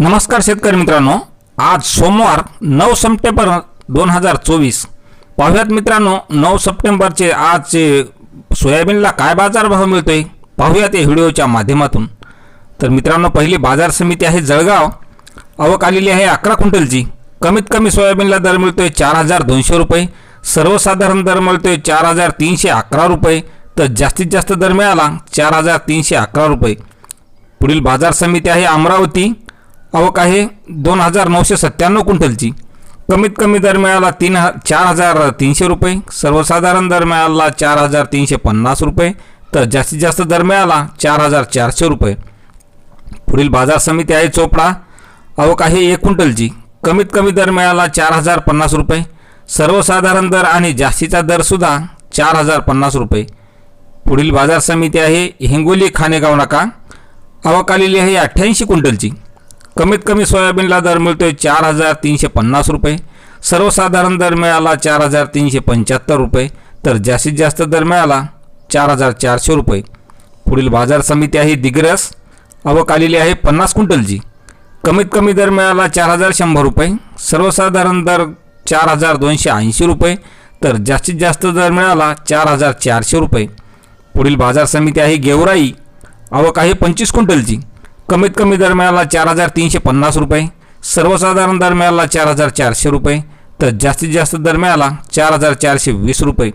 नमस्कार शेतकरी मित्रांनो. आज सोमवार नऊ सप्टेंबर दोन हजार चोवीस. पाहुयात मित्रांनो नऊ सप्टेंबरचे आजचे सोयाबीनला काय बाजारभाव मिळतोय? पाहूयात या व्हिडिओच्या माध्यमातून. तर मित्रांनो पहिली बाजार समिती आहे जळगाव. आवक आलेली आहे अकरा क्विंटलची. कमीत कमी सोयाबीनला दर मिळतोय चार हजार दोनशे रुपये. सर्वसाधारण दर मिळतोय चार हजार तीनशे अकरा रुपये. तर जास्तीत जास्त दर मिळाला चार हजार तीनशे अकरा रुपये. पुढील बाजार समिती आहे अमरावती. आवक आहे दोन हजार नऊशे सत्त्याण्णव क्विंटलची. कमीत कमी दर मिळाला तीन ह चार हजार तीनशे रुपये. सर्वसाधारण दर मिळाला चार हजार तीनशे पन्नास रुपये. तर जास्तीत जास्त दर मिळाला चार हजार चारशे रुपये. पुढील बाजार समिती आहे चोपडा. आवक आहे एक क्विंटलची. कमीत कमी दर मिळाला चार हजार पन्नास रुपये. सर्वसाधारण दर आणि जास्तीचा दरसुद्धा चार हजार पन्नास रुपये. पुढील बाजार समिती आहे हिंगोली खानेगाव नाका. आवक आलेली आहे अठ्ठ्याऐंशी क्विंटलची. कमीत कमी सोयाबीनला दर मिळतोय चार हजार तीनशे पन्नास रुपये. सर्वसाधारण दर मिळाला चार हजार तीनशे पंच्याहत्तर रुपये. तर जास्तीत जास्त दर मिळाला चार हजार चारशे रुपये. पुढील बाजार समिती आहे दिग्रस. आवक आलेली आहे पन्नास क्विंटलची. कमीत कमी दर मिळाला चार हजार शंभर रुपये. सर्वसाधारण दर चार हजार दोनशे ऐंशी रुपये. तर जास्तीत जास्त दर मिळाला चार हजार चारशे रुपये. पुढील बाजार समिती आहे गेवराई. आवक आहे पंचवीस क्विंटलची. कमीत कमी दर मिळाला चार हजार तीनशे पन्नास रुपये सर्वसाधारण दर मिळाला चार हजार चारशे रुपये तर जास्तीत जास्त दर मिळाला चार हजार चारशे वीस रुपये.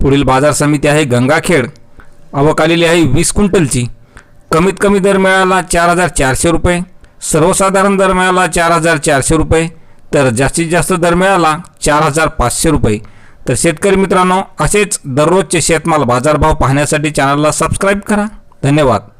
पुढील बाजार समिती आहे गंगाखेड. आवक आलेली आहे वीस क्विंटलची. कमीत कमी दर मिळाला चार हजार चारशे रुपये सर्वसाधारण दर मिळाला चार हजार चारशे रुपये तर जास्तीत जास्त दर मिळाला चार हजार पाचशे रुपये. तर शेतकरी मित्रांनो असेच दररोजचे शेतमाल बाजारभाव पाहण्यासाठी चॅनलला सबस्क्राईब करा. धन्यवाद.